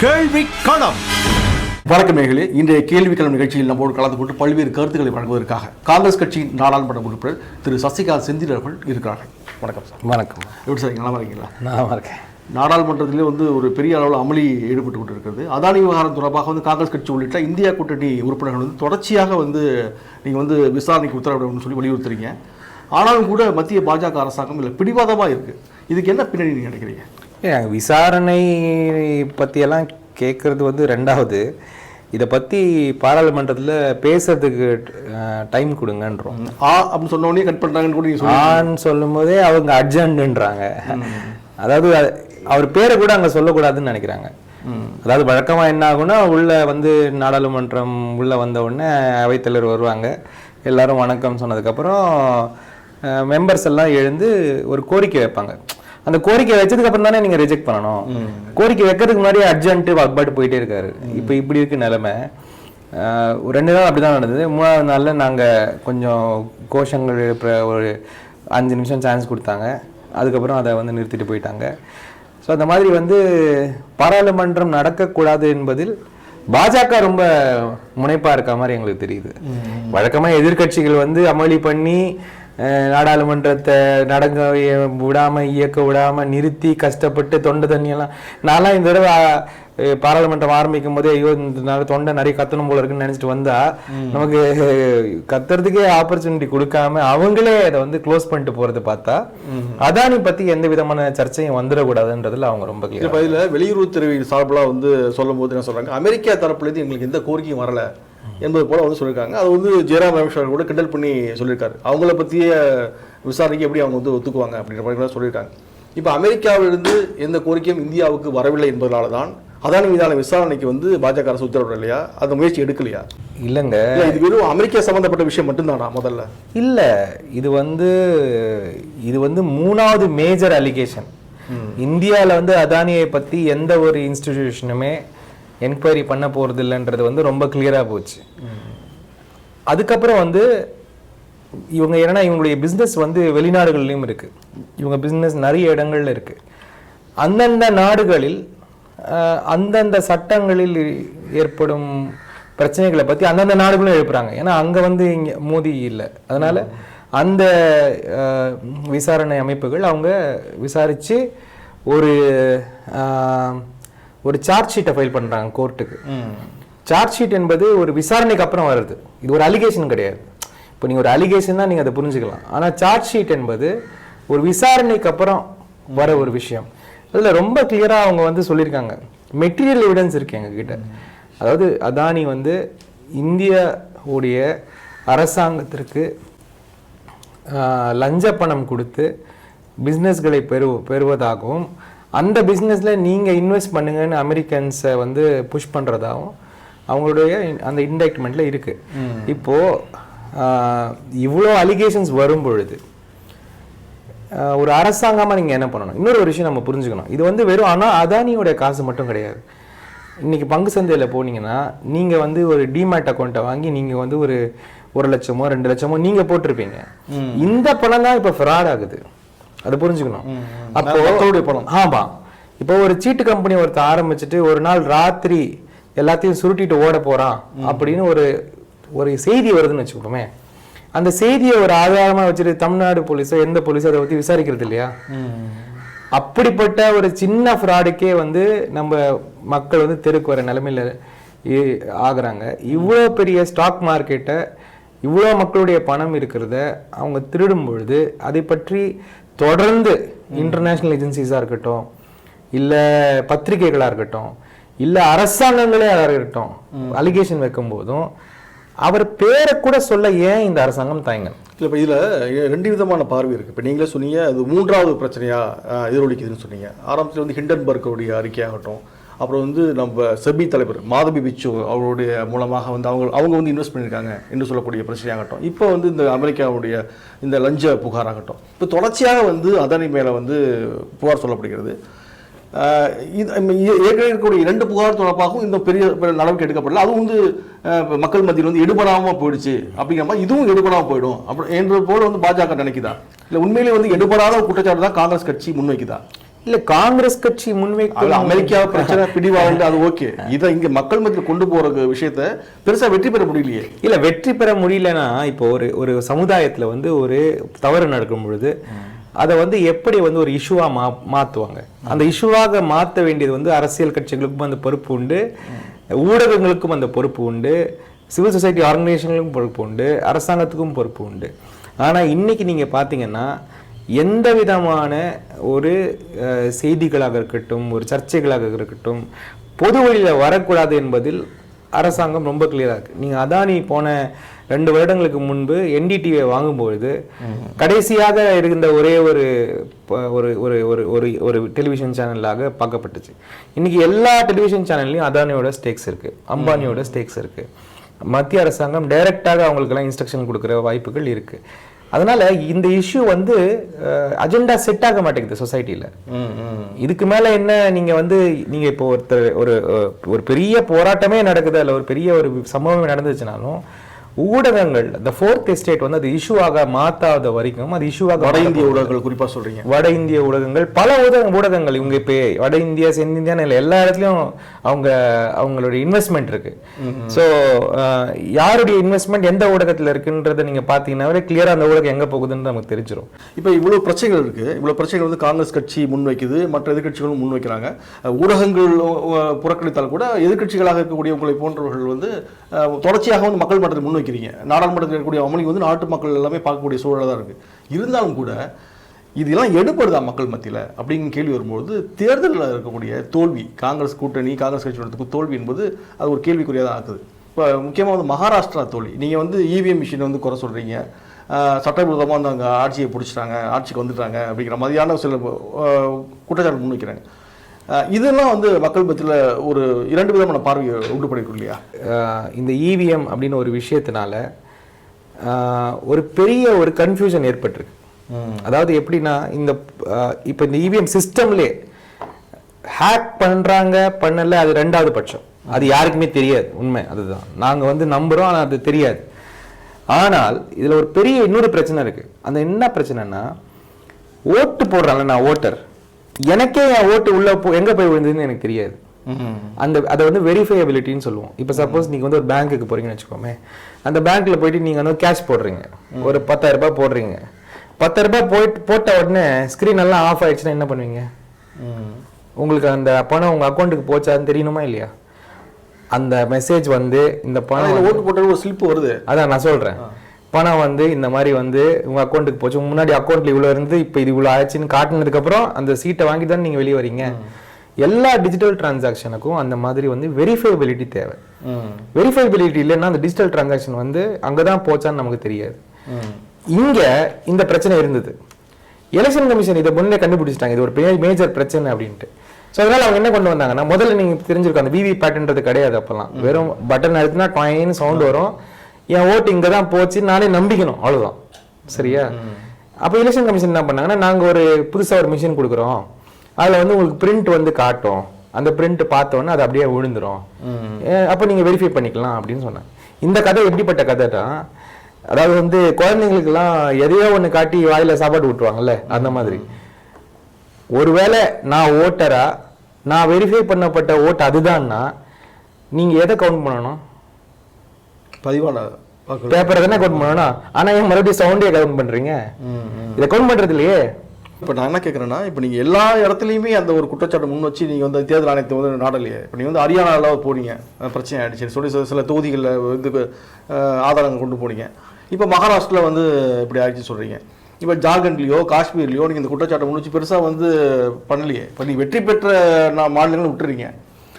கேள்வி களம். வணக்கம் நேயர்களே இன்றைய கேள்விக்கிழமை நிகழ்ச்சியில் நம்மோடு கலந்து கொண்டு பல்வேறு கருத்துக்களை வழங்குவதற்காக காங்கிரஸ் கட்சியின் நாடாளுமன்ற உறுப்பினர் திரு சசிகாந்த் செந்தில் அவர்கள் இருக்கிறார்கள். வணக்கம் சார். வணக்கம். எப்படி சார்? நல்லா இருக்கீங்களா? நான் இருக்கேன். நாடாளுமன்றத்திலே வந்து ஒரு பெரிய அளவில் அமளி ஈடுபட்டு கொண்டிருக்கிறது. அதானி விவகாரம் தொடர்பாக வந்து காங்கிரஸ் கட்சி உள்ளிட்ட இந்தியா கூட்டணி உறுப்பினர்கள் வந்து தொடர்ச்சியாக வந்து நீங்கள் வந்து விசாரணைக்கு உத்தரவிடணும்னு சொல்லி வலியுறுத்துறீங்க. ஆனாலும் கூட மத்திய பாஜக அரசாங்கம் இல்லை பிடிவாதமாக இருக்குது இதுக்கு என்ன பின்னணி நீங்கள் நினைக்கிறீங்க? விசாரணை பற்றியெல்லாம் கேட்குறது வந்து ரெண்டாவது. இதை பற்றி பாராளுமன்றத்தில் பேசுறதுக்கு டைம் கொடுங்கன்றோம். ஆ அப்படின்னு சொன்ன உடனே கட் பண்ணுறாங்கன்னு கூட ஆன்னு சொல்லும் போதே அவங்க அர்ஜென்ட்ன்றாங்க அதாவது அது- அவர் பேரை கூட அங்கே சொல்லக்கூடாதுன்னு நினைக்கிறாங்க. அதாவது வழக்கமாக என்ன ஆகும்னா உள்ள வந்து நாடாளுமன்றம் உள்ள வந்த உடனே அவைத்தலைவர் வருவாங்க. எல்லாரும் வணக்கம் சொன்னதுக்கப்புறம் மெம்பர்ஸ் எல்லாம் எழுந்து ஒரு கோரிக்கை வைப்பாங்க. அந்த கோரிக்கை வச்சதுக்கு அப்புறம் தானே நீங்க ரிஜெக்ட் பண்ணணும். கோரிக்கை வைக்கிறதுக்கு முன்னாடி அர்ஜென்ட் வாக்பாட்டு போயிட்டே இருக்காரு. இப்போ இப்படி இருக்கு நிலைமை. ஒரு ரெண்டு நாள் அப்படிதான் நடந்தது. மூணாவது நாள்ல நாங்க கொஞ்சம் கோஷங்கள் எழுப்புற ஒரு அஞ்சு நிமிஷம் சான்ஸ் கொடுத்தாங்க. அதுக்கப்புறம் அதை வந்து நிறுத்திட்டு போயிட்டாங்க. ஸோ அந்த மாதிரி வந்து பாராளுமன்றம் நடக்கக்கூடாது என்பதில் பாஜக ரொம்ப முனைப்பா இருக்க மாதிரி எங்களுக்கு தெரியுது. வழக்கமா எதிர்க்கட்சிகள் வந்து அமளி பண்ணி நாடாளுமன்றத்தை நடங்க விடாம இயக்க விடாம நிறுத்தி கஷ்டப்பட்டு தொண்டை தண்ணியெல்லாம் நான்லாம் இந்த தடவை பாராளுமன்றம் ஆரம்பிக்கும் போதே ஐயோ இந்த நாள் தொண்டை நிறைய கத்தணும் போல இருக்குன்னு நினைச்சிட்டு வந்தா நமக்கு கத்துறதுக்கே ஆப்பர்ச்சுனிட்டி கொடுக்காம அவங்களே அதை வந்து க்ளோஸ் பண்ணிட்டு போறது பார்த்தா அதானி பத்தி எந்த விதமான சர்ச்சையும் வந்துடக்கூடாதுன்றதுல அவங்க ரொம்ப இதில் வெளியுறவுத்துறை சார்பில் வந்து சொல்லும்போது என்ன சொல்றாங்க? அமெரிக்கா தரப்புலேருந்து எங்களுக்கு எந்த கோரிக்கையும் வரல. என்பது போல வந்து சொல்லியிருக்காங்க அது வந்து ஜெயராம் ரமேஷ் கூட கிண்டல் பண்ணி சொல்லியிருக்காரு அவங்கள பற்றிய விசாரணைக்கு எப்படி அவங்க வந்து ஒத்துக்குவாங்க அப்படின்ற மாதிரி கூட சொல்லியிருக்காங்க இப்போ அமெரிக்காவிலிருந்து எந்த கோரிக்கையும் இந்தியாவுக்கு வரவில்லை என்பதனால தான் அதானி மீதான விசாரணைக்கு வந்து பாஜக அரசு உத்தரவிடலையா இல்லையா? அந்த முயற்சி எடுக்கலையா? இல்லைங்க. இல்ல இது வெறும் அமெரிக்கா சம்பந்தப்பட்ட விஷயம் மட்டும்தானா முதல்ல? இல்ல இது வந்து இது வந்து மூணாவது மேஜர் அலிகேஷன் இந்தியால வந்து அதானியை பத்தி எந்த ஒரு இன்ஸ்டிடியூஷனுமே என்கொயரி பண்ண போகிறது இல்லைன்றது வந்து ரொம்ப கிளியராக போச்சு. அதுக்கப்புறம் வந்து இவங்க ஏன்னா இவங்களுடைய பிஸ்னஸ் வந்து வெளிநாடுகள்லையும் இருக்குது இவங்க பிஸ்னஸ் நிறைய இடங்கள்ல இருக்குது அந்தந்த நாடுகளில் அந்தந்த சட்டங்களில் ஏற்படும் பிரச்சனைகளை பற்றி அந்தந்த நாடுகளும் எழுப்புறாங்க. ஏன்னா அங்கே வந்து இங்கே மோதி இல்லை. அதனால் அந்த விசாரணை அமைப்புகள் அவங்க விசாரித்து ஒரு ஒரு சார்ஜ் ஷீட்டை ஃபைல் பண்ணுறாங்க கோர்ட்டுக்கு சார்ஜ் ஷீட் என்பது ஒரு விசாரணைக்கு அப்புறம் வருது. இது ஒரு அலிகேஷன் கிடையாது. இப்போ நீங்கள் ஒரு அலிகேஷன் தான் நீங்கள் அதை புரிஞ்சுக்கலாம். ஆனால் சார்ஜ் ஷீட் என்பது ஒரு விசாரணைக்கு அப்புறம் வர ஒரு விஷயம். அதில் ரொம்ப கிளியராக அவங்க வந்து சொல்லியிருக்காங்க. மெட்டீரியல் எவிடன்ஸ் இருக்கு எங்ககிட்ட. அதாவது அதானி வந்து இந்திய உடைய அரசாங்கத்திற்கு லஞ்ச பணம் கொடுத்து பிஸ்னஸ்களை பெறு பெறுவதாகவும் அந்த பிஸ்னஸ்ல நீங்க இன்வெஸ்ட் பண்ணுங்கன்னு அமெரிக்கன்ஸை வந்து புஷ் பண்றதாகவும் அவங்களுடைய அந்த இன்டெக்ட்மெண்ட்ல இருக்கு. இப்போ ஆஹ், இவ்வளோ அலிகேஷன்ஸ் வரும் பொழுது ஒரு அரசாங்கமா நீங்க என்ன பண்ணணும்? இன்னொரு ஒரு விஷயம் நம்ம புரிஞ்சுக்கணும். இது வந்து வெறும் ஆனா அதானியோட காசு மட்டும் கிடையாது. இன்னைக்கு பங்கு சந்தையில போனீங்கன்னா நீங்க வந்து ஒரு டிமேட் அக்கௌண்ட்டை வாங்கி நீங்க வந்து ஒரு ஒரு லட்சமோ ரெண்டு லட்சமோ நீங்க போட்டிருப்பீங்க. இந்த பணம் தான் இப்ப ஃப்ராட் ஆகுது. அது புரிஞ்சுக்கணும். அப்போ பணம். ஆமா. இப்போ ஒரு சீட்டு கம்பெனி ஒருத்தர் ஆரம்பிச்சுட்டு ஒரு நாள் ராத்திரி எல்லாத்தையும் சுருட்டிட்டு ஓட போறான் அப்படின்னு ஒரு ஒரு செய்தி வருதுன்னு வச்சுக்கோமே. அந்த செய்தியை ஒரு ஆதாரமா வச்சுட்டு தமிழ்நாடு போலீஸோ எந்த போலீஸோ அதை பத்தி விசாரிக்கிறது இல்லையா? அப்படிப்பட்ட ஒரு சின்ன ஃப்ராடுக்கே வந்து நம்ம மக்கள் வந்து தெருக்கு வர நிலைமையில ஆகுறாங்க. இவ்வளோ பெரிய ஸ்டாக் மார்க்கெட்டை இவ்வளோ மக்களுடைய பணம் இருக்கிறத அவங்க திருடும் பொழுது அதை பற்றி தொடர்ந்து இன்டர்நேஷனல் ஏஜென்சிஸாக இருக்கட்டும் இல்லை பத்திரிகைகளாக இருக்கட்டும் இல்லை அரசாங்கங்களே இருக்கட்டும் அலிகேஷன் வைக்கும் போதும் அவர் பேரை கூட சொல்ல ஏன் இந்த அரசாங்கம் தயங்கணும் இல்லை இப்போ இதில் ரெண்டு விதமான பார்வை இருக்குது இப்போ நீங்களே சொன்னீங்க அது மூன்றாவது பிரச்சனையாக எதிரொலிக்குதுன்னு சொன்னீங்க. ஆரம்பத்தில் வந்து ஹிண்டன்பர்க்கோடைய அறிக்கையாகட்டும் அப்புறம் வந்து நம்ம செபி தலைவர் மாதவி பிச்சு அவருடைய மூலமாக வந்து அவங்க அவங்க வந்து இன்வெஸ்ட் பண்ணியிருக்காங்க என்று சொல்லக்கூடிய பிரச்சனையாகட்டும். இப்போ வந்து இந்த அமெரிக்காவுடைய இந்த லஞ்ச புகாராகட்டும். இப்போ தொடர்ச்சியாக வந்து அதானி மேலே வந்து புகார் சொல்லப்படுகிறது. இது ஏற்கனவே இருக்கக்கூடிய இரண்டு புகார் தொடர்பாகவும் இந்த பெரிய பெரிய நடவடிக்கை எடுக்கப்படல. அதுவும் வந்து மக்கள் மத்தியில் வந்து எடுபடாமல் போயிடுச்சு அப்படிங்கிற மாதிரி இதுவும் எடுபடாமல் போயிடும். அப்படி என்ற போல வந்து பாஜக நினைக்குதா? இல்லை உண்மையிலேயே வந்து எடுபடாத குற்றச்சாட்டு தான் காங்கிரஸ் கட்சி முன்வைக்குதா? இல்ல காங்கிரஸ் கட்சி அது முன்வைக்கும் அமெரிக்கா பிரச்சனை பிடிவாங்க அது ஓகே. இதை இங்க மக்கள் மத்தியில் கொண்டு போற விஷயத்த பெருசா வெற்றி பெற முடியலையே. இல்ல வெற்றி பெற முடியலன்னா இப்போ ஒரு ஒரு சமுதாயத்துல வந்து ஒரு தவறு நடக்கும் பொழுது அதை வந்து எப்படி வந்து ஒரு இஷ்யூவா மா மாத்துவாங்க? அந்த இஷ்யூவாக மாத்த வேண்டியது வந்து அரசியல் கட்சிகளுக்கும் அந்த பொறுப்பு உண்டு. ஊடகங்களுக்கும் அந்த பொறுப்பு உண்டு. சிவில் சொசைட்டி ஆர்கனைசேஷனுக்கும் பொறுப்பு உண்டு. அரசாங்கத்துக்கும் பொறுப்பு உண்டு. ஆனா இன்னைக்கு நீங்க பாத்தீங்கன்னா எந்த விதமான ஒரு செய்திகளாக இருக்கட்டும் ஒரு சர்ச்சைகளாக இருக்கட்டும் பொது வழியில வரக்கூடாது என்பதில் அரசாங்கம் ரொம்ப கிளியரா இருக்கு. நீங்க அதானி போன ரெண்டு வருடங்களுக்கு முன்பு என்டிடிவியை வாங்கும்பொழுது கடைசியாக இருந்த ஒரே ஒரு ஒரு ஒரு ஒரு ஒரு ஒரு டெலிவிஷன் சேனலாக பார்க்கப்பட்டுச்சு. இன்னைக்கு எல்லா டெலிவிஷன் சேனல்லையும் அதானியோட ஸ்டேக்ஸ் இருக்கு அம்பானியோட ஸ்டேக்ஸ் இருக்கு. மத்திய அரசாங்கம் டைரக்டாக அவங்களுக்கெல்லாம் இன்ஸ்ட்ரக்ஷன் கொடுக்குற வாய்ப்புகள் இருக்கு. அதனால இந்த இஷ்யூ வந்து அஜெண்டா செட் ஆக மாட்டேங்குது சொசைட்டில இதுக்கு மேல என்ன நீங்க வந்து நீங்க இப்போ ஒருத்தர் ஒரு ஒரு பெரிய போராட்டமே நடக்குது அல்ல ஒரு பெரிய ஒரு சம்பவமே நடந்துச்சுனாலும் ஊடகங்கள் இந்த ஃபோர்த் எஸ்டேட் வந்து அது இஷ்யூவாக மாத்தாத வரைக்கும் அது இஷ்யூவாக வட இந்திய ஊடகங்கள் குறிப்பா சொல்றீங்க. வட இந்திய ஊடகங்கள் பல ஊடக ஊடகங்கள் இவங்க இப்போ வட இந்தியா தென்னிந்தியான்னு இல்லை எல்லா இடத்துலையும் அவங்க அவங்களுடைய இன்வெஸ்ட்மெண்ட் இருக்கு. ஸோ யாருடைய இன்வெஸ்ட்மெண்ட் எந்த ஊடகத்துல இருக்குன்றதை நீங்க பார்த்தீங்கன்னாவே கிளியரா அந்த ஊடகம் எங்க போகுதுன்னு நமக்கு தெரிஞ்சிரும். இப்போ இவ்வளவு பிரச்சனைகள் இருக்கு. இவ்வளவு பிரச்சனைகள் வந்து காங்கிரஸ் கட்சி முன்வைக்குது மற்ற எதிர்க்கட்சிகளும் முன்வைக்கிறாங்க ஊடகங்கள் புறக்கணித்தால் கூட எதிர்க்கட்சிகளாக இருக்கக்கூடிய உங்களை போன்றவர்கள் வந்து தொடர்ச்சியாக வந்து மக்கள் மன்றத்தில் வைக்கிறீங்க. நாடாளுமன்றத்தில் இருக்கக்கூடிய அமளி வந்து நாட்டு மக்கள் எல்லாமே பார்க்கக்கூடிய சூழலாக தான் இருக்குது இருந்தாலும் கூட இதெல்லாம் எடுப்படுதா மக்கள் மத்தியில்? அப்படிங்கிற கேள்வி வரும்போது தேர்தலில் இருக்கக்கூடிய தோல்வி காங்கிரஸ் கூட்டணி காங்கிரஸ் கட்சியோடத்துக்கு தோல்வி என்பது அது ஒரு கேள்விக்குறியாக தான் ஆக்குது. இப்போ முக்கியமாக வந்து மகாராஷ்டிரா தோல்வி. நீங்கள் வந்து இவிஎம் மிஷினை வந்து குறை சொல்கிறீங்க சட்டவிரோதமாக வந்து அங்கே ஆட்சியை பிடிச்சிட்டாங்க ஆட்சிக்கு வந்துட்டாங்க அப்படிங்கிற மாதிரியான சில குற்றச்சாட்டு முன் வைக்கிறாங்க இதெல்லாம் வந்து மக்கள் மத்தியில் ஒரு இரண்டு விதமான பார்வையை உண்டு பண்ணிருக்கும் இல்லையா இந்த இவிஎம் அப்படின்னு ஒரு விஷயத்தினால ஒரு பெரிய ஒரு கன்ஃபியூஷன் ஏற்பட்டிருக்கு. அதாவது எப்படின்னா இந்த இப்ப இந்த இவிஎம் சிஸ்டம்லே ஹேக் பண்றாங்க பண்ணல அது ரெண்டாவது பட்சம். அது யாருக்குமே தெரியாது உண்மை அதுதான். நாங்க வந்து நம்புறோம் ஆனா அது தெரியாது. ஆனால் இதுல ஒரு பெரிய இன்னொரு பிரச்சனை இருக்கு. அந்த என்ன பிரச்சனைனா ஓட்டு போடுறான்ல நான் ஓட்டர். எனக்கே என் ஓட்டு உள்ள போ எங்க போய் விழுந்ததுன்னு எனக்கு தெரியாது. அந்த அதை வந்து வெரிஃபையபிலிட்டின்னு சொல்லுவோம். இப்போ சப்போஸ் நீங்க வந்து ஒரு பேங்க்குக்கு போறீங்கன்னு வச்சுக்கோமே அந்த பேங்க்ல போயிட்டு நீங்க வந்து கேஷ் போடுறீங்க. ஒரு பத்தாயிரம் ரூபாய் போடுறீங்க. பத்தாயிரம் ரூபாய் போயிட்டு போட்ட உடனே ஸ்கிரீன் எல்லாம் ஆஃப் ஆயிடுச்சுன்னா என்ன பண்ணுவீங்க? உங்களுக்கு அந்த பணம் உங்க அக்கௌண்ட்டுக்கு போச்சான்னு தெரியணுமா இல்லையா? அந்த மெசேஜ் வந்து இந்த பணம் ஓட்டு போட்ட ஒரு ஸ்லிப் வருது. அதான் நான் சொல்றேன். பணம் வந்து இந்த மாதிரி வந்து உங்க அக்கௌண்ட்டுக்கு போச்சு. முன்னாடி அக்கௌண்ட்ல இவ்வளவு இருந்து இப்போ இது இவ்வளவு ஆச்சுன்னு காட்டினதுக்கு அப்புறம் அந்த சீட்டை வாங்கி தான் நீங்க வெளியே வரீங்க. எல்லா டிஜிட்டல் டிரான்சாக்ஷனுக்கும் அந்த மாதிரி வந்து வெரிஃபைபிலிட்டி தேவை. வெரிஃபைபிலிட்டி இல்லைன்னா அந்த டிஜிட்டல் டிரான்சாக்ஷன் வந்து அங்கதான் போச்சான்னு நமக்கு தெரியாது. இங்க இந்த பிரச்சனை இருந்தது. எலெக்ஷன் கமிஷன் இதை முன்னே கண்டுபிடிச்சிட்டாங்க. இது ஒரு மேஜர் பிரச்சனை அப்படின்ட்டு. ஸோ அதனால அவங்க என்ன கொண்டு வந்தாங்கன்னா முதல்ல நீங்க தெரிஞ்சிருக்கும் அந்த விவி பேட்டன்றது கிடையாது அப்பெல்லாம் வெறும் பட்டன் அழுத்தினா டாயின்னு சவுண்ட் வரும். என் ஓட்டு இங்க தான் போச்சு நானே நம்பிக்கணும். அவ்வளவுதான். சரியா? அப்போ எலெக்ஷன் கமிஷன் என்ன பண்ணாங்கன்னா நாங்க ஒரு புதுசா ஒரு மிஷின் கொடுக்குறோம். அதுல வந்து உங்களுக்கு பிரிண்ட் வந்து காட்டும். அந்த பிரிண்ட் பார்த்தோன்னே அது அப்படியே விழுந்துரும். அஹ் அப்போ நீங்க வெரிஃபை பண்ணிக்கலாம் அப்படின்னு சொன்னாங்க இந்த கதை எப்படிப்பட்ட கதைனா அதாவது வந்து குழந்தைங்களுக்கெல்லாம் எதையோ ஒண்ணு காட்டி வாயில சாப்பாடு விட்டுருவாங்கல்ல அந்த மாதிரி. ஒருவேளை நான் ஓட்டரா நான் வெரிஃபை பண்ணப்பட்ட ஓட்டு அதுதான்னா நீங்க எதை கவுண்ட் பண்ணணும்? பதிவான. பேப்பரை தானே கவுண்ட் பண்ணணும் ஆனா ஏன் மறுபடியும் சவுண்டே கவுண்ட் பண்றீங்க? இதை கவுண்ட் பண்றது இல்லையே? இப்போ நான் என்ன கேட்குறேன்னா இப்போ நீங்கள் எல்லா இடத்துலையுமே அந்த ஒரு குற்றச்சாட்டு முன் வச்சு நீங்கள் வந்து தேர்தல் ஆணையத்தை வந்து நாடலையே. இப்போ நீங்கள் வந்து ஹரியானாவில் போனீங்க. பிரச்சனை ஆயிடுச்சு. சொல்லி சில சில தொகுதிகளில் வந்து ஆதாரங்கள் கொண்டு போனீங்க. இப்போ மகாராஷ்டிரில் வந்து இப்படி ஆயிடுச்சு சொல்கிறீங்க இப்போ ஜார்க்கண்ட்லேயோ காஷ்மீர்லேயோ நீங்கள் இந்த குற்றச்சாட்டை முன் வச்சு பெருசாக வந்து பண்ணலையே. இப்போ நீங்கள் வெற்றி பெற்ற நான் மாநிலங்களும் விட்டுறீங்க.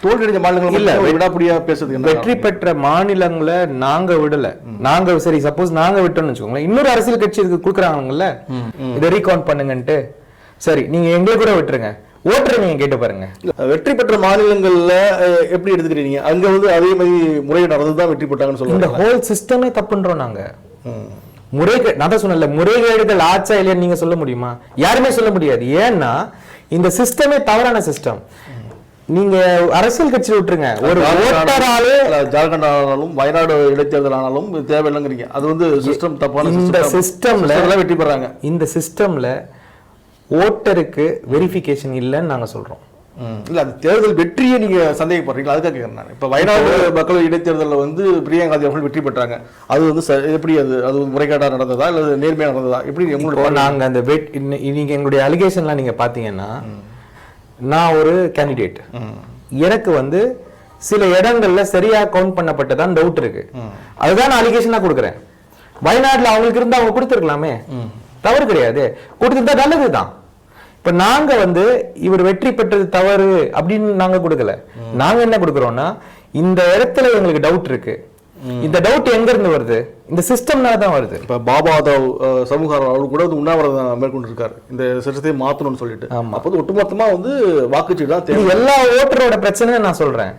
தோல்வி அடைஞ்ச மாநிலங்கள் இல்ல, பேசுறதுக்கு என்ன வெற்றி பெற்ற மாநிலங்களை நாங்க விடல. நாங்க சரி சப்போஸ் நாங்க விட்டோம்னு வச்சுக்கோங்களேன். இன்னொரு அரசியல் கட்சி இதுக்கு கொடுக்குறாங்கல்ல? இதை ரீகவுண்ட் பண்ணுங்கன்ட்டு. சரி நீங்க எங்களை கூட விட்டுருங்க. ஓட்டரை நீங்க கேட்டு பாருங்க. வெற்றி பெற்ற மாநிலங்கள்ல எப்படி எடுத்துக்கிறீங்க? அங்க வந்து அதே மாதிரி முறையீடு நடந்து தான் வெற்றி பெற்றாங்கன்னு இந்த சொல்லுவாங்க ஹோல் சிஸ்டமே தப்புன்றோம் நாங்க. முறைகே நான் தான் சொன்னேன்ல முறைகேடுகள் ஆச்சா இல்லையான்னு நீங்க சொல்ல முடியுமா? யாருமே சொல்ல முடியாது. ஏன்னா இந்த சிஸ்டமே தவறான சிஸ்டம் நீங்க அரசியல் கட்சியில் விட்டுருங்க. ஒரு ஓட்டராலே ஜார்க்கண்ட் ஆனாலும் வயநாடு இடைத்தேர்தல் ஆனாலும் தேவையில்லைங்கிறீங்க. அது வந்து சிஸ்டம் தப்பான இந்த. சிஸ்டம்ல வெற்றி பெறாங்க இந்த சிஸ்டம்ல ஓட்டருக்கு வெரிஃபிகேஷன் இல்லைன்னு நாங்க சொல்றோம். இல்ல அந்த தேர்தல் வெற்றியை நீங்க சந்தேகப்படுறீங்களா? அதுக்காக கேட்கறேன் நான். இப்ப வயநாடு மக்கள் இடைத்தேர்தலில் வந்து பிரியங்கா காந்தி அவர்கள் வெற்றி பெற்றாங்க. அது வந்து எப்படி அது? அது முறைகேடா நடந்ததா? இல்ல நேர்மையா நடந்ததா? எப்படி இப்போ உங்களுடைய நாங்க அந்த வெட் இன்ன- நீங்க எங்களுடைய அலிகேஷன்லாம் நீங்க பாத்தீங்கன்னா நான் ஒரு கேண்டிடேட் எனக்கு வந்து சில இடங்கள்ல சரியா கவுண்ட் பண்ணப்பட்டதான் டவுட் இருக்கு. அதுதான் நான் அலிகேஷனா கொடுக்குறேன். வயநாட்டில் அவங்களுக்கு இருந்தா அவங்க கொடுத்துருக்கலாமே. தவறு கிடையாது. கொடுத்துருந்தா நல்லதுதான். இப்ப நாங்க வந்து இவர் வெற்றி பெற்றது தவறு அப்படின்னு நாங்க கொடுக்கல. நாங்க என்ன கொடுக்குறோம்னா இந்த இடத்துல எங்களுக்கு டவுட் இருக்கு. இந்த டவுட் எங்க இருந்து வருது? இந்த சிஸ்டம்னால தான் வருது. இப்ப பாபாதாவ் அஹ், சமூக அவர் கூட வந்து உண்ணாவிரதம் மேற்கொண்டு இருக்காரு இந்த சிஸ்டத்தை மாத்தணும்னு சொல்லிட்டு. அப்போ ஒட்டுமொத்தமா வந்து வாக்குச்சீடு தான் தேவை. எல்லா ஓட்டரோட பிரச்சனையும் நான் சொல்றேன்.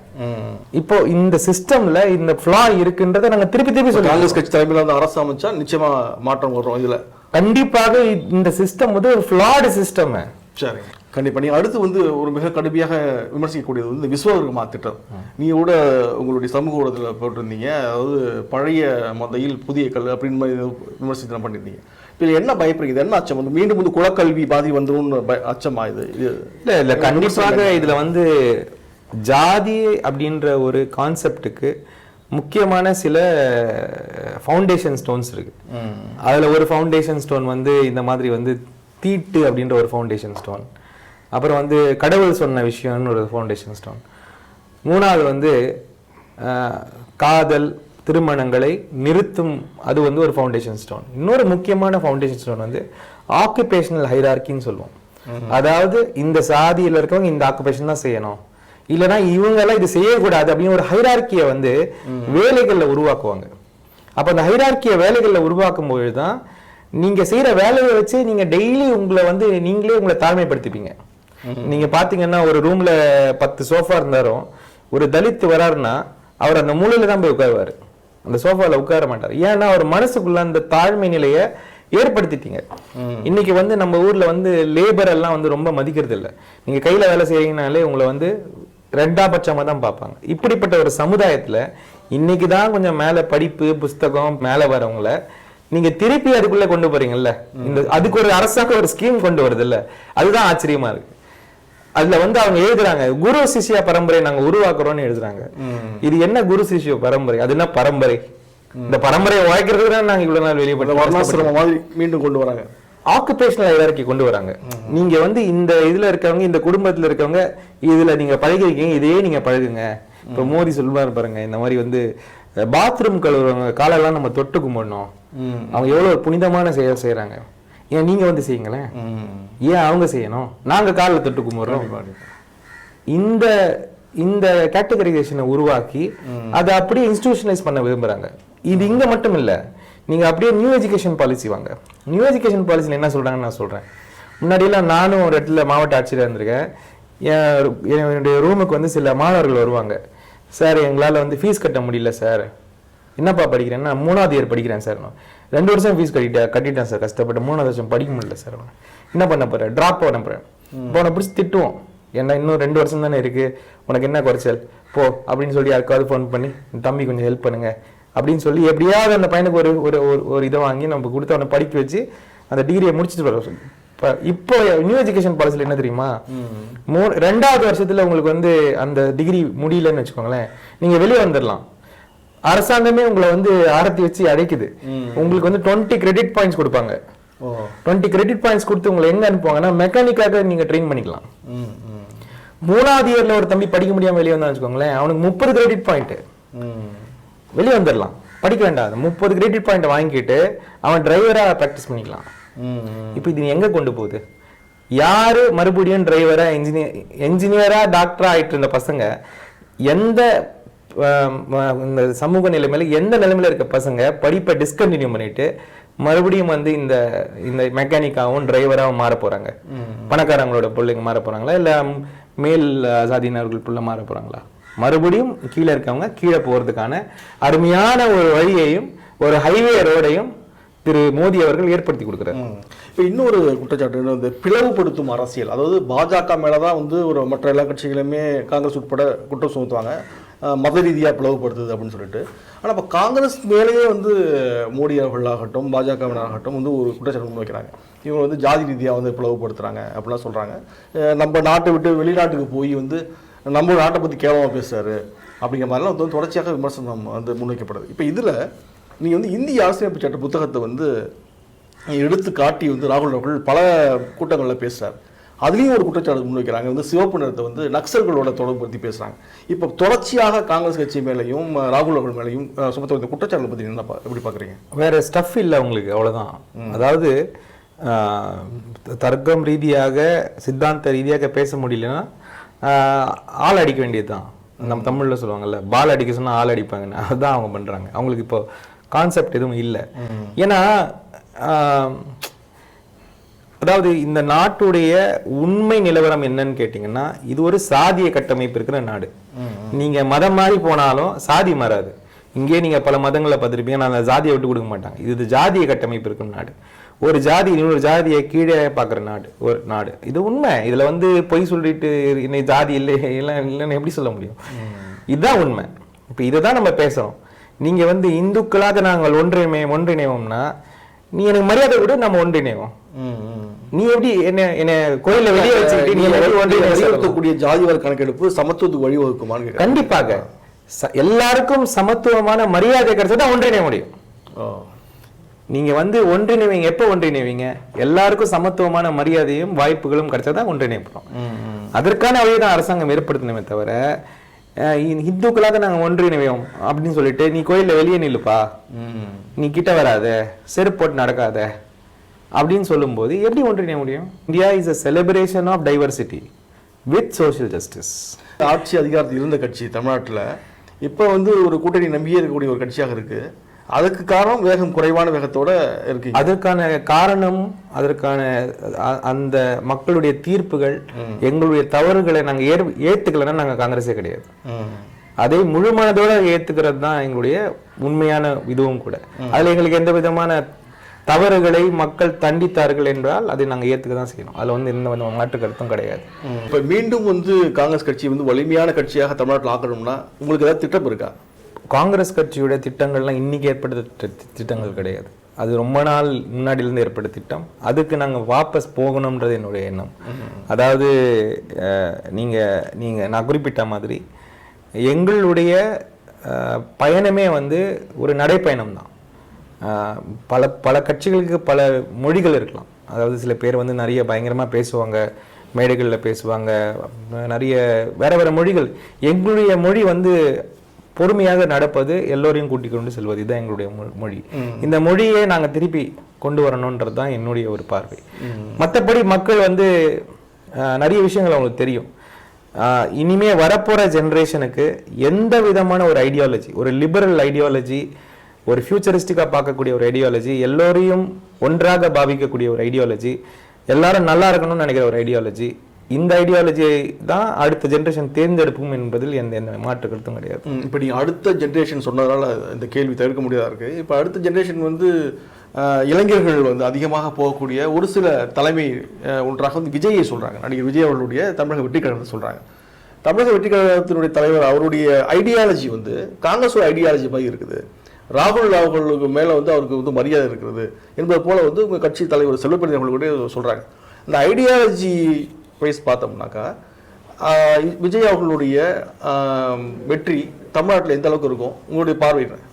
இப்போ இந்த சிஸ்டம்ல இந்த ஃபிளா இருக்குன்றதை நாங்க திருப்பி திருப்பி சொல்றோம் காங்கிரஸ் கட்சி தலைமையில வந்து அரசு அமைச்சா நிச்சயமா மாற்றம் வரும் இதுல. கண்டிப்பாக இந்த சிஸ்டம் வந்து ஒரு ஃபிளாடு சிஸ்டம் சரி. கண்டிப்பா. நீங்க அடுத்து வந்து ஒரு மிக கடுமையாக விமர்சிக்கக்கூடியது வந்து விஸ்வகர்மா திட்டம். நீங்க கூட உங்களுடைய சமூக ஊடகத்தில் போட்டிருந்தீங்க. அதாவது பழைய மந்தையில் புதிய கல் அப்படின்னு மாதிரி விமர்சனம் பண்ணியிருந்தீங்க இப்போ இதுல என்ன பயப்படுறீங்க இது என்ன அச்சம்? வந்து மீண்டும் வந்து குலக்கல்வி பாதி வந்துரும்னு பய- அச்சமா இது? இது இல்ல இல்ல. கண்டிப்பாக இதுல வந்து ஜாதி அப்படின்ற ஒரு கான்செப்டுக்கு முக்கியமான சில ஃபவுண்டேஷன் ஸ்டோன்ஸ் இருக்கு. அதுல ஒரு ஃபவுண்டேஷன் ஸ்டோன் வந்து இந்த மாதிரி வந்து தீட்டு அப்படின்ற ஒரு ஃபவுண்டேஷன் ஸ்டோன். அப்புறம் வந்து கடவுள் சொன்ன விஷயம்னு ஒரு ஃபவுண்டேஷன் ஸ்டோன் மூணாவது வந்து காதல் திருமணங்களை நிறுத்தும் அது வந்து ஒரு ஃபவுண்டேஷன் ஸ்டோன் இன்னொரு முக்கியமான ஃபவுண்டேஷன் ஸ்டோன் வந்து ஆக்குபேஷனல் ஹைரார்கின்னு சொல்லுவோம். அதாவது இந்த சாதியில இருக்கவங்க இந்த ஆக்குபேஷன் தான் செய்யணும். இல்லைன்னா இவங்க எல்லாம் இது செய்யக்கூடாது அப்படின்னு ஒரு ஹைரார்கியை வந்து வேலைகள்ல உருவாக்குவாங்க. அப்ப அந்த ஹைரார்கிய வேலைகள்ல உருவாக்கும் பொழுது தான் நீங்க செய்யற வேலையை வச்சு நீங்க டெய்லி உங்களை வந்து நீங்களே உங்களை தாழ்மைப்படுத்திப்பீங்க. நீங்க பாத்தீங்கன்னா ஒரு ரூம்ல பத்து சோஃபா இருந்தாலும் ஒரு தலித் வராருன்னா அவர் அந்த மூலையில தான் போய் உட்காருவாரு. அந்த சோஃபால உட்கார மாட்டார். ஏன்னா அவர் மனசுக்குள்ள அந்த தாழ்மை நிலையை ஏற்படுத்திட்டீங்க. இன்னைக்கு வந்து நம்ம ஊர்ல வந்து லேபர் எல்லாம் வந்து ரொம்ப மதிக்கிறது இல்ல. நீங்க கையில வேலை செய்யறீங்கனாலே உங்களை வந்து ரெண்டா பட்சமா தான் பார்ப்பாங்க. இப்படிப்பட்ட ஒரு சமுதாயத்துல இன்னைக்கு தான் கொஞ்சம் மேல படிப்பு புஸ்தகம் மேல வரவங்கள நீங்க திருப்பி அதுக்குள்ள கொண்டு போறீங்கல்ல. இந்த அதுக்கு ஒரு அரசாங்கம் ஒரு ஸ்கீம் கொண்டு வருது இல்ல. அதுதான் ஆச்சரியமா இருக்கு. அதுல வந்து அவங்க எழுதுறாங்க குரு சிஷ்ய பரம்பரை நாங்க உருவாக்குறோம்னு எழுதுறாங்க. இது என்ன குரு சிஷ்ய பரம்பரை? அது என்ன பரம்பரை? இந்த பரம்பரையை உழைக்கிறதுக்கு தான் நாங்க இவ்வளவு நாள் வெளியே வர்ணாசிரமம் மாதிரி மீண்டும் கொண்டு வராங்க. ஆக்குபேஷனல் ஹைரார்கி கொண்டு வராங்க. நீங்க வந்து இந்த இதுல இருக்கவங்க இந்த குடும்பத்துல இருக்கவங்க இதுல நீங்க பழகிருக்கீங்க இதையே நீங்க பழகுங்க. இப்ப மோடி சொல்லுவாரு பாருங்க இந்த மாதிரி வந்து பாத்ரூம் கழுவுறவங்க காலெல்லாம் நம்ம தொட்டு கும்பிடணும். அவங்க எவ்வளவு புனிதமான செயல் செய்யறாங்க ஏன் நீங்க வந்து செய்யுங்களேன்? ஏன் அவங்க செய்யணும்? நாங்க காலில் தொட்டு கும்பிடுறோம். இந்த இந்த கேட்டகரைசேஷனை உருவாக்கி அதை அப்படியே இன்ஸ்டிடியூஷனலைஸ் பண்ண விரும்புறாங்க. இது இங்க மட்டும் இல்ல. நீங்க அப்படியே நியூ எஜுகேஷன் பாலிசி வாங்க. நியூ எஜுகேஷன் பாலிசியில் என்ன சொல்றாங்கன்னு நான் சொல்றேன். முன்னாடியெல்லாம் நானும் ஒரு இடத்துல மாவட்ட ஆட்சியராக இருந்திருக்கேன். என் என்னுடைய ரூமுக்கு வந்து சில மாணவர்கள் வருவாங்க. சார் எங்களால வந்து ஃபீஸ் கட்ட முடியல சார். என்னப்பா படிக்கிறேன்னா மூணாவது இயர் படிக்கிறேன் சார். நான் ரெண்டு வருஷம் ஃபீஸ் கட்டிட்டேன் கட்டிட்டேன் சார் கஷ்டப்பட்டு மூணாவது வருஷம் படிக்க முடியல சார் என்ன பண்ண போறேன் ட்ராப் பண்ண போறேன் இப்போ அவனை பிடிச்சி திட்டுவோம். ஏன்னா இன்னும் ரெண்டு வருஷம் தானே இருக்கு. உனக்கு என்ன குறைச்சல்? போ அப்படின்னு சொல்லி யாருக்காவது ஃபோன் பண்ணி "இந்த தம்பி கொஞ்சம் ஹெல்ப் பண்ணுங்க. அப்படின்னு சொல்லி எப்படியாவது அந்த பையனுக்கு ஒரு ஒரு ஒரு- ஒரு இதை வாங்கி நம்ம கொடுத்து அவனை படிக்க வச்சு அந்த டிகிரியை முடிச்சுட்டு வர சொல்லி. இப்ப இப்போ நியூ எஜுகேஷன் பாலிசியில் என்ன தெரியுமா? மூ. ரெண்டாவது வருஷத்துல உங்களுக்கு வந்து அந்த டிகிரி முடியலன்னு வச்சுக்கோங்களேன். நீங்க வெளியே வந்துடலாம் அரசாங்கமே உங்களை வந்து ஆரத்தி வச்சு அழைக்குது உங்களுக்கு வந்து டுவெண்ட்டி கிரெடிட் பாயிண்ட்ஸ் கொடுப்பாங்க. டுவெண்ட்டி கிரெடிட் பாயிண்ட்ஸ் கொடுத்து உங்களை எங்க அனுப்புவாங்கன்னா மெக்கானிக்காக நீங்க ட்ரெயின் பண்ணிக்கலாம். மூணாவது இயர்ல ஒரு தம்பி படிக்க முடியாம வெளியே வந்தான்னு வச்சுக்கோங்களேன் அவனுக்கு முப்பது கிரெடிட் பாயிண்ட் வெளியே வந்துடலாம். படிக்க வேண்டாம். முப்பது கிரெடிட் பாயிண்ட் வாங்கிட்டு அவன் டிரைவரா ப்ராக்டிஸ் பண்ணிக்கலாம். இப்போ இது எங்க கொண்டு போகுது? யாரு மறுபடியும் டிரைவரா இன்ஜினியர் என்ஜினியரா டாக்டரா ஆயிட்டு இருந்த பசங்க எந்த இந்த சமூக நிலைமையில எந்த நிலைமையில இருக்க பசங்க படிப்பை டிஸ்கண்டினியூ பண்ணிட்டு மறுபடியும் வந்து இந்த இந்த மெக்கானிக்காவும் டிரைவராகவும் மாற போறாங்க? பணக்காரங்களோட பிள்ளைங்க மாற போறாங்களா? இல்ல மேல் சாதியினர்கள் பிள்ளை மாற போறாங்களா? மறுபடியும் கீழே இருக்கவங்க கீழே போறதுக்கான அருமையான ஒரு வழியையும் ஒரு ஹைவே ரோடையும் திரு மோடி அவர்கள் ஏற்படுத்தி கொடுக்குறாரு. இப்போ இன்னொரு குற்றச்சாட்டு வந்து பிளவுபடுத்தும் அரசியல். அதாவது பாஜக மேலே தான் வந்து ஒரு மற்ற எல்லா கட்சிகளுமே காங்கிரஸ் உட்பட குற்றம் சுமத்துவாங்க. மத ரீதியாக பிளவுபடுத்துது அப்படின்னு சொல்லிட்டு. ஆனால் இப்போ காங்கிரஸ் மேலேயே வந்து மோடி அவர்களாகட்டும் பாஜகவினராகட்டும் வந்து ஒரு குற்றச்சாட்டு முன்வைக்கிறாங்க இவங்க வந்து ஜாதி ரீதியாக வந்து பிளவுபடுத்துகிறாங்க அப்படிலாம் சொல்கிறாங்க நம்ம நாட்டை விட்டு வெளிநாட்டுக்கு போய் வந்து நம்ம நாட்டை பற்றி கேவலமாக பேசுறாரு அப்படிங்கிற மாதிரிலாம் வந்து தொடர்ச்சியாக விமர்சனம் வந்து முன்வைக்கப்படுது இப்போ இதில் நீங்கள் வந்து இந்திய அரசியலமைப்பு சட்ட புத்தகத்தை வந்து எடுத்து காட்டி வந்து ராகுல் அவர்கள் பல கூட்டங்களில் பேசுகிறார் அதுலேயும் ஒரு குற்றச்சாட்டு முன்வைக்கிறாங்க வந்து சிவப்பு நிறத்தை வந்து நக்சல்களோட தொடர்புபடுத்தி பேசுகிறாங்க இப்போ தொடர்ச்சியாக காங்கிரஸ் கட்சி மேலேயும் ராகுல் அவர்கள் மேலேயும் சுமத்த இந்த குற்றச்சாட்டுகளை பற்றி என்ன எப்படி பார்க்குறீங்க வேற ஸ்டஃப் இல்லை உங்களுக்கு அவ்வளவுதான். அதாவது தர்க்கம் ரீதியாக சித்தாந்த ரீதியாக பேச முடியலன்னா ஆள் அடிக்க வேண்டியதுதான். நம்ம தமிழ்ல சொல்லுவாங்கல்ல பால் அடிக்க சொன்னா ஆள் அடிப்பாங்கன்னு. அதுதான் அவங்க பண்றாங்க. அவங்களுக்கு இப்போ கான்செப்ட் எதுவும் இல்லை. ஏன்னா அதாவது இந்த நாட்டுடைய உண்மை நிலவரம் என்னன்னு கேட்டிங்கன்னா இது ஒரு சாதிய கட்டமைப்பு இருக்கிற நாடு. நீங்க மதம் மாறி போனாலும் சாதி மாறாது. இங்கே நீங்க பல மதங்களை பார்த்திருப்பீங்க நான் அந்த ஜாதியை விட்டு கொடுக்க மாட்டாங்க. இது ஜாதிய கட்டமைப்பு இருக்கிற நாடு. ஒரு ஜாதி இன்னொரு ஜாதியை கீழே பார்க்குற நாடு ஒரு நாடு. இது உண்மை. இதுல வந்து பொய் சொல்லிட்டு இன்னை ஜாதி இல்லை இல்லை இல்லைன்னு எப்படி சொல்ல முடியும்? இதுதான் உண்மை. இப்போ இதை தான் நம்ம பேசுறோம். நீங்க வந்து இந்துக்களாக நாங்கள் ஒன்றிணை ஒன்றிணைவோம்னா நீ எனக்கு மரியாதை விட நம்ம ஒன்றிணைவோம். நீ எப்படி என்ன என்ன கோயில்ல வெளியே வச்சுக்கிட்டு நீ? வலியுறுத்தக்கூடிய ஜாதிவார கணக்கெடுப்பு சமத்துவத்துக்கு வழிவகுக்குமான்னு கண்டிப்பாக. எல்லாருக்கும் சமத்துவமான மரியாதை கிடைச்சா ஒன்றிணைய முடியும். நீங்க வந்து ஒன்றிணைவீங்க. எப்போ ஒன்றிணைவீங்க? எல்லாருக்கும் சமத்துவமான மரியாதையும் வாய்ப்புகளும் கிடைச்சாதான் ஒன்றிணைப்போம் அதற்கான வழியை தான் அரசாங்கம் ஏற்படுத்தணுமே தவிர இந்துக்களாக நாங்க ஒன்றிணைவோம் அப்படின்னு சொல்லிட்டு நீ கோயில்ல வெளியே நில்லுப்பா. நீ கிட்ட வராத. செருப்பு போட்டு நடக்காத. அப்படின்னு சொல்லும்போது எப்படி ஒன்றிணைய முடியும்? India is a celebration of diversity with social justice ஆட்சி அதிகாரத்தில் இருந்த கட்சி தமிழ்நாட்டில் இப்போ வந்து ஒரு கூட்டணி நம்பியே இருக்கக்கூடிய ஒரு கட்சியாக இருக்கு. அதுக்கு காரணம் வேகம் குறைவான வேகத்தோட இருக்கீங்க. அதற்கான காரணம் அதற்கான அ- அந்த மக்களுடைய தீர்ப்புகள் எங்களுடைய தவறுகளை நாங்க ஏற் ஏத்துக்கலைன்னா நாங்க காங்கிரஸே கிடையாது. அதை முழு மனதோட ஏத்துக்கிறது தான் எங்களுடைய உண்மையான இதுவும் கூட. அதுல எங்களுக்கு எந்த விதமான தவறுகளை மக்கள் தண்டித்தார்கள் என்றால் அதை நாங்க ஏத்துக்க தான் செய்யணும். அதுல வந்து எந்த விதமான மாற்று கருத்தும் கிடையாது. இப்போ மீண்டும் வந்து காங்கிரஸ் கட்சி வந்து வலிமையான கட்சியாக தமிழ்நாட்டில் ஆக்கணும்னா உங்களுக்கு ஏதாவது திட்டம் இருக்கா? காங்கிரஸ் கட்சியோட திட்டங்கள்லாம் இன்னைக்கு ஏற்பட்ட திட்ட- திட்டங்கள் கிடையாது. அது ரொம்ப நாள் முன்னாடியிலேருந்து ஏற்பட்ட திட்டம். அதுக்கு நாங்கள் வாபஸ் போகணுன்றது என்னுடைய எண்ணம். அதாவது அஹ், நீங்க நீங்க நான் குறிப்பிட்ட மாதிரி எங்களுடைய பயணமே வந்து ஒரு நடைப்பயணம் தான். பல பல கட்சிகளுக்கு பல மொழிகள் இருக்கலாம். அதாவது சில பேர் வந்து நிறைய பயங்கரமா பேசுவாங்க மேடைகளில் பேசுவாங்க நிறைய வேற வேற மொழிகள். எங்களுடைய மொழி வந்து பொறுமையாக நடப்பது எல்லோரையும் கூட்டிக் கொண்டு செல்வது. இதுதான் எங்களுடைய மொழி. இந்த மொழியை நாங்க திருப்பி கொண்டு வரணுன்றது தான் என்னுடைய ஒரு பார்வை. மற்றபடி மக்கள் வந்து நிறைய விஷயங்கள் அவங்களுக்கு தெரியும். இனிமே வரப்போற ஜெனரேஷனுக்கு எந்த விதமான ஒரு ஐடியாலஜி ஒரு லிபரல் ஐடியாலஜி ஒரு ஃபியூச்சரிஸ்டிக்காக பார்க்கக்கூடிய ஒரு ஐடியாலஜி எல்லோரையும் ஒன்றாக பாவிக்கக்கூடிய ஒரு ஐடியாலஜி எல்லாரும் நல்லா இருக்கணும்னு நினைக்கிற ஒரு ஐடியாலஜி இந்த ஐடியாலஜியை தான் அடுத்த ஜென்ரேஷன் தேர்ந்தெடுக்கும் என்பதில் எந்த எந்த மாற்று கருத்தும் கிடையாது. இப்போ நீங்கள் அடுத்த ஜென்ரேஷன் சொன்னதால் இந்த கேள்வி தவிர்க்க முடியாதா இருக்குது இப்போ அடுத்த ஜென்ரேஷன் வந்து இளைஞர்கள் வந்து அதிகமாக போகக்கூடிய ஒரு சில தலைமை ஒன்றாக வந்து விஜயை சொல்கிறாங்க நடிகர் விஜய் அவர்களுடைய தமிழக வெற்றிக்கழகத்தை சொல்கிறாங்க தமிழக வெற்றிக்கழகத்தினுடைய தலைவர் அவருடைய ஐடியாலஜி வந்து காங்கிரஸோட ஐடியாலஜி மாதிரி இருக்குது. ராகுல் அவர்களுக்கு மேலே வந்து அவருக்கு வந்து மரியாதை இருக்கிறது என்பது போல் வந்து உங்கள் கட்சி தலைவர் செல்வப்பெருந்தை அவர்களுடைய சொல்கிறாங்க இந்த ஐடியாலஜி வைஸ் பார்த்தோம்னாக்கா விஜய் அவர்களுடைய வெற்றி தமிழ்நாட்டில் எந்த அளவுக்கு இருக்கும்? உங்களுடைய பார்வையிடுறேன்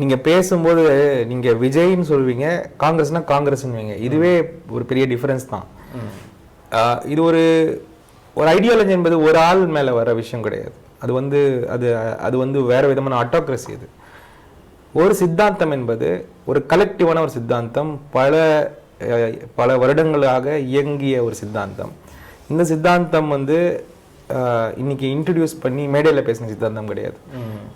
நீங்கள் பேசும்போது நீங்கள் விஜய்ன்னு சொல்வீங்க காங்கிரஸ்ன்னு காங்கிரஸ்னுவீங்க இதுவே ஒரு பெரிய டிஃப்ரென்ஸ் தான். இது ஒரு ஒரு ஐடியாலஜி என்பது ஒரு ஆள் மேலே வர விஷயம் கிடையாது. அது வந்து அது அது வந்து வேறு விதமான ஆட்டோக்ரஸி அது. ஒரு சித்தாந்தம் என்பது ஒரு கலெக்டிவான ஒரு சித்தாந்தம் பல பல வருடங்களாக இயங்கிய ஒரு சித்தாந்தம். இந்த சித்தாந்தம் வந்து இன்னைக்கு இன்ட்ரடியூஸ் பண்ணி மேடையில் பேசின சித்தாந்தம் கிடையாது.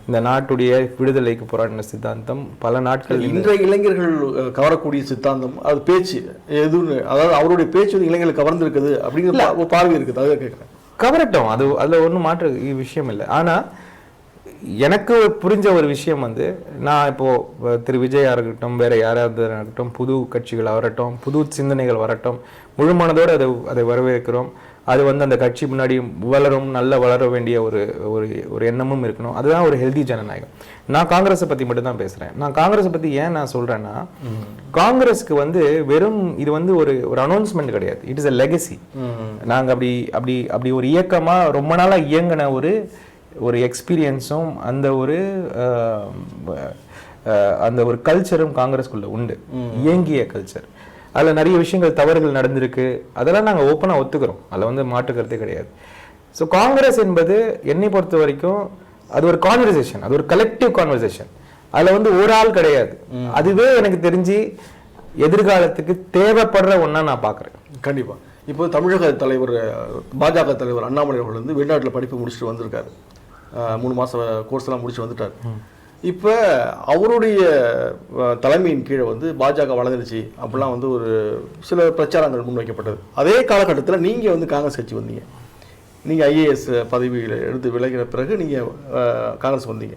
இந்த நாட்டுடைய விடுதலைக்கு போராடின சித்தாந்தம் பல நாட்கள் இன்றைய இளைஞர்கள் கவரக்கூடிய சித்தாந்தம் அது பேச்சு எதுன்னு அதாவது அவருடைய பேச்சு வந்து இளைஞர்களை கவர்ந்திருக்குது அப்படிங்கிற பார்வை இருக்குது. அதை கேட்குறேன் கவரட்டும். அது அதுல ஒன்றும் மாற்று விஷயம் இல்லை. ஆனா எனக்கு புரிஞ்ச ஒரு விஷயம் வந்து நான் இப்போ அஹ், திரு விஜயா இருக்கட்டும் வேற யாராவது இருக்கட்டும் புது கட்சிகள் வரட்டும் புது சிந்தனைகள் வரட்டும் முழு மனதோடு அதை அதை வரவேற்கிறோம். அது வந்து அந்த கட்சி முன்னாடி வளரும் நல்ல வளர வேண்டிய ஒரு ஒரு ஒரு எண்ணமும் இருக்கணும். அதுதான் ஒரு ஹெல்தி ஜனநாயகம். நான் காங்கிரஸை பத்தி மட்டும் தான் பேசுறேன். நான் காங்கிரஸை பத்தி ஏன் நான் சொல்றேன்னா காங்கிரஸ்க்கு வந்து வெறும் இது வந்து ஒரு ஒரு அனௌன்ஸ்மெண்ட் கிடையாது. இட் இஸ் a லெகசி நாங்க அப்படி அப்படி அப்படி ஒரு இயக்கமா ரொம்ப நாளா இயங்கின ஒரு ஒரு எக்ஸ்பீரியன்ஸும் அந்த ஒரு அந்த ஒரு கல்ச்சரும் காங்கிரஸ்குள்ள உண்டு. இயங்கிய கல்ச்சர் அதுல நிறைய விஷயங்கள் தவறுகள் நடந்திருக்கு. அதெல்லாம் நாங்க ஓப்பனா ஒத்துக்கிறோம். அதுல வந்து மாற்று கருத்தே கிடையாது. ஸோ காங்கிரஸ் என்பது என்னை பொறுத்த வரைக்கும் அது ஒரு கான்வர்சேஷன் அது ஒரு கலெக்டிவ் கான்வர்சேஷன் அதுல வந்து ஒரு ஆள் கிடையாது. அதுவே எனக்கு தெரிஞ்சு எதிர்காலத்துக்கு தேவைப்படுற ஒண்ணா நான் பார்க்கிறேன் கண்டிப்பா. இப்போ தமிழக தலைவர் பாஜக தலைவர் அண்ணாமலை அவர்கள் வந்து வெளிநாட்டில் படிப்பு முடிச்சுட்டு வந்திருக்காரு. மூணு மாதம் கோர்ஸ் எல்லாம் முடிச்சு வந்துட்டார். இப்போ அவருடைய தலைமையின் கீழே வந்து பாஜக வளர்ந்துருச்சு. அப்படிலாம் வந்து ஒரு சில பிரச்சாரங்கள் முன்வைக்கப்பட்டது. அதே காலகட்டத்தில் நீங்கள் வந்து காங்கிரஸ் கட்சி வந்தீங்க. நீங்கள் ஐஏஎஸ் பதவியில் எடுத்து விலகின பிறகு நீங்கள் காங்கிரஸ் வந்தீங்க.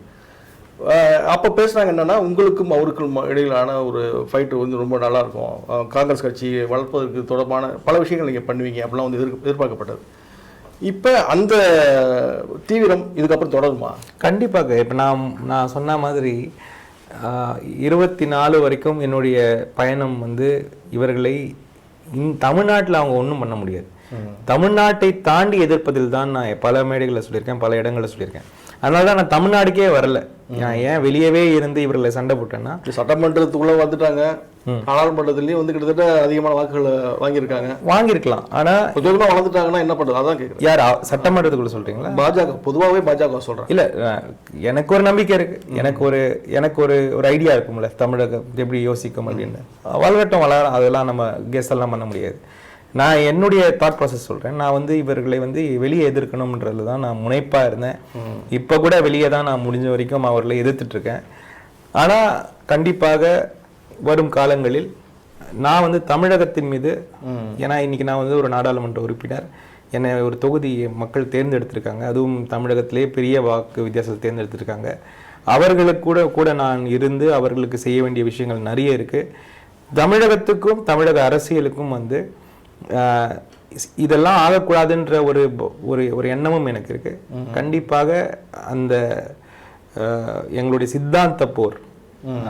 அப்போ பேசுனாங்க என்னன்னா உங்களுக்கும் அவருக்கும் இடையிலான ஒரு ஃபைட்டு வந்து ரொம்ப நல்லாயிருக்கும் காங்கிரஸ் கட்சி வளர்ப்பதற்கு தொடர்பான பல விஷயங்கள் நீங்கள் பண்ணுவீங்க. அப்படிலாம் வந்து எதிர் எதிர்பார்க்கப்பட்டது. இப்போ அந்த தீவிரம் இதுக்கப்புறம் தொடருமா? கண்டிப்பாக. இப்போ நான் நான் சொன்ன மாதிரி இருபத்தி நாலு வரைக்கும் என்னுடைய பயணம் வந்து இவர்களை தமிழ்நாட்டில் அவங்க ஒன்றும் பண்ண முடியாது. தமிழ்நாட்டை தாண்டி எதிர்ப்பதில் தான் நான் பல மேடைகளில் சொல்லியிருக்கேன் பல இடங்களில் சொல்லியிருக்கேன். அதனால தான் நான் தமிழ்நாடுக்கே வரல. நான் ஏன் வெளியவே இருந்து இவர்களை சண்டை போட்டேன்னா சட்டமன்றத்துக்குள்ள வந்துட்டாங்க. நாடாளுமன்றத்துலேயும் வந்து கிட்டத்தட்ட அதிகமான வாக்குகளை வாங்கியிருக்காங்க. வாங்கியிருக்கலாம். ஆனா கொஞ்சம் கொஞ்சமாக வளர்ந்துட்டாங்கன்னா என்ன பண்ணுறது அதான் கேட்குறேன் யார் சட்டமன்றத்துக்குள்ள சொல்றீங்களா? பாஜக பொதுவாகவே பாஜக சொல்கிறேன் இல்ல எனக்கு ஒரு நம்பிக்கை இருக்கு. எனக்கு ஒரு எனக்கு ஒரு ஒரு ஐடியா இருக்கும்ல தமிழகம் எப்படி யோசிக்கும் அப்படின்னு. வளரட்டும் வளர அதெல்லாம் நம்ம கெஸ் எல்லாம் பண்ண முடியாது. நான் என்னுடைய தாட் ப்ராசஸ் சொல்றேன். நான் வந்து இவர்களை வந்து வெளியே எதிர்க்கணும்ன்றதுல தான் நான் முனைப்பா இருந்தேன். இப்போ கூட வெளியே தான் நான் முடிஞ்ச வரைக்கும் அவர்களை எதிர்த்துட்டு இருக்கேன். ஆனா கண்டிப்பாக வரும் காலங்களில் நான் வந்து தமிழகத்தின் மீது ஏன்னா இன்னைக்கு நான் வந்து ஒரு நாடாளுமன்ற உறுப்பினர். என்னை ஒரு தொகுதி மக்கள் தேர்ந்தெடுத்திருக்காங்க. அதுவும் தமிழகத்திலே பெரிய வாக்கு வித்தியாசத்தில் தேர்ந்தெடுத்திருக்காங்க. அவர்களுக்கு கூட கூட நான் இருந்து அவர்களுக்கு செய்ய வேண்டிய விஷயங்கள் நிறைய இருக்கு. தமிழகத்துக்கும் தமிழக அரசியலுக்கும் வந்து இதெல்லாம் ஆகக்கூடாதுன்ற ஒரு ஒரு ஒரு எண்ணமும் எனக்கு இருக்கு. கண்டிப்பாக அந்த எங்களுடைய சித்தாந்த போர்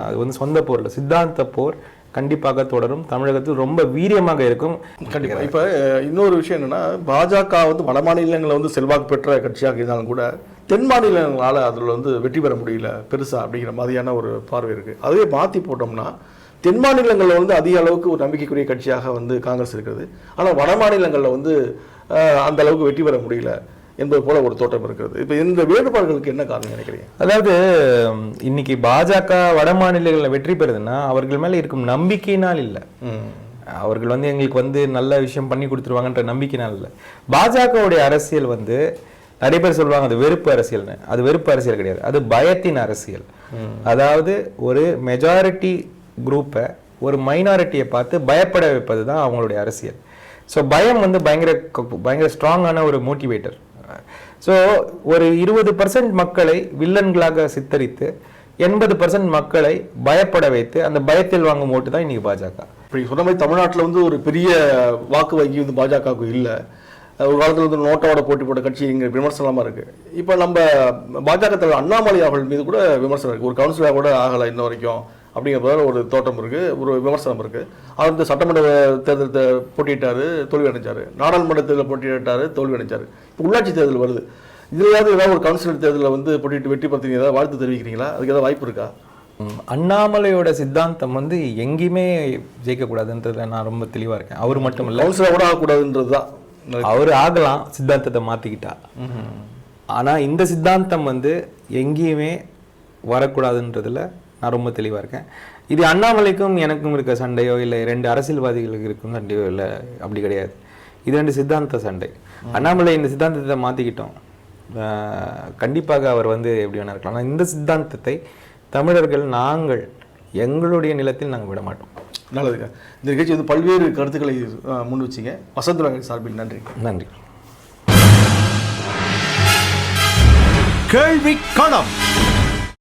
அது வந்து சொந்த போர் இல்லை சித்தாந்த போர் கண்டிப்பாக தொடரும். தமிழகத்தில் ரொம்ப வீரியமாக இருக்கும். கண்டிப்பா. இப்ப இன்னொரு விஷயம் என்னன்னா பாஜக வந்து வட மாநிலங்களில் வந்து செல்வாக்கு பெற்ற கட்சியாக இருந்தாலும் கூட தென் மாநிலங்களால அதில் வந்து வெற்றி பெற முடியல பெருசா அப்படிங்கிற மாதிரியான ஒரு பார்வை இருக்கு. அதுவே மாத்தி போட்டோம்னா தென் மாநிலங்களில் வந்து அதிக அளவுக்கு ஒரு நம்பிக்கைக்குரிய கட்சியாக வந்து காங்கிரஸ் இருக்கிறது. ஆனால் வட மாநிலங்களில் வந்து அந்த அளவுக்கு வெற்றி பெற முடியல என்பது போல ஒரு தோட்டம் இருக்கிறது. இப்போ இந்த வேறுபாடுகளுக்கு என்ன காரணம் நினைக்கிறீங்க? அதாவது இன்னைக்கு பாஜக வட மாநிலங்களில் வெற்றி பெறுதுன்னா அவர்கள் மேல இருக்கும் நம்பிக்கையினால் இல்லை. அவர்கள் வந்து எங்களுக்கு வந்து நல்ல விஷயம் பண்ணி கொடுத்துருவாங்கன்ற நம்பிக்கையினால் இல்லை. பாஜகவுடைய அரசியல் வந்து நிறைய பேர் சொல்லுவாங்க அது வெறுப்பு அரசியல்னு. அது வெறுப்பு அரசியல் கிடையாது. அது பயத்தின் அரசியல். அதாவது ஒரு மெஜாரிட்டி குரூப்பை ஒரு மைனாரிட்டியை பார்த்து பயப்பட வைப்பது தான் அவங்களுடைய அரசியல். ஸோ பயம் வந்து பயங்கர பயங்கர ஸ்ட்ராங்கான ஒரு மோட்டிவேட்டர் ஸோ ஒரு இருபது பர்சன்ட் மக்களை வில்லன்களாக சித்தரித்து எண்பது பர்சன்ட் மக்களை பயப்பட வைத்து அந்த பயத்தில் வாங்கும் ஓட்டு தான் இன்னைக்கு பாஜக. இப்படி சொன்ன மாதிரி தமிழ்நாட்டில் வந்து ஒரு பெரிய வாக்கு வங்கி வந்து பாஜகவுக்கு இல்லை. ஒரு காலத்தில் வந்து நோட்டோட போட்டி போட்ட கட்சி இங்கே விமர்சனமாக இருக்குது இப்போ நம்ம பாஜக தலைவர் அண்ணாமலை அவர்கள் மீது கூட விமர்சனம் இருக்குது ஒரு கவுன்சிலராக கூட ஆகலை இன்ன வரைக்கும். அப்படிங்கிற ஒரு தோட்டம் இருக்கு ஒரு விமர்சனம் இருக்கு. அவர் வந்து சட்டமன்ற தேர்தல் போட்டியிட்டாரு தோல்வி அடைஞ்சாரு. நாடாளுமன்ற தேர்தலில் போட்டியிட்டாரு தோல்வி அடைஞ்சாரு. இப்போ உள்ளாட்சி தேர்தல் வருது. இதுலையாவது ஏதாவது ஒரு கவுன்சிலர் தேர்தலில் வந்து போட்டிட்டு வெற்றி பெற்றீங்க ஏதாவது வாழ்த்து தெரிவிக்கிறீங்களா? அதுக்கு ஏதாவது வாய்ப்பு இருக்கா? அண்ணாமலையோட சித்தாந்தம் வந்து எங்கேயுமே ஜெயிக்கக்கூடாதுன்றதுல நான் ரொம்ப தெளிவா இருக்கேன். அவர் மட்டும் இல்ல. கவுன்சிலர் கூட ஆகக்கூடாதுன்றது தான் அவர் ஆகலாம் சித்தாந்தத்தை மாத்திக்கிட்டா. ஆனா இந்த சித்தாந்தம் வந்து எங்கேயுமே வரக்கூடாதுன்றதுல நான் ரொம்ப தெளிவா இருக்கேன். இது அண்ணாமலைக்கும் எனக்கும் இருக்க சண்டையோ இல்லை ரெண்டு அரசியல்வாதிகளுக்கு இருக்கும் சண்டையோ இல்லை அப்படி கிடையாது. இது ரெண்டு சித்தாந்த சண்டை. அண்ணாமலை இந்த சித்தாந்தத்தை மாத்திக்கிட்டோம். ஆஹ் கண்டிப்பாக அவர் வந்து எப்படி வேணா இருக்கலாம். இந்த சித்தாந்தத்தை தமிழர்கள் நாங்கள் எங்களுடைய நிலத்தில் நாங்கள் விட மாட்டோம். நல்லதுங்க இந்த நிகழ்ச்சி வந்து பல்வேறு கருத்துக்களை முன் வச்சிங்க. வசந்தராக சார்பில் நன்றி. நன்றி. கேள்வி களம்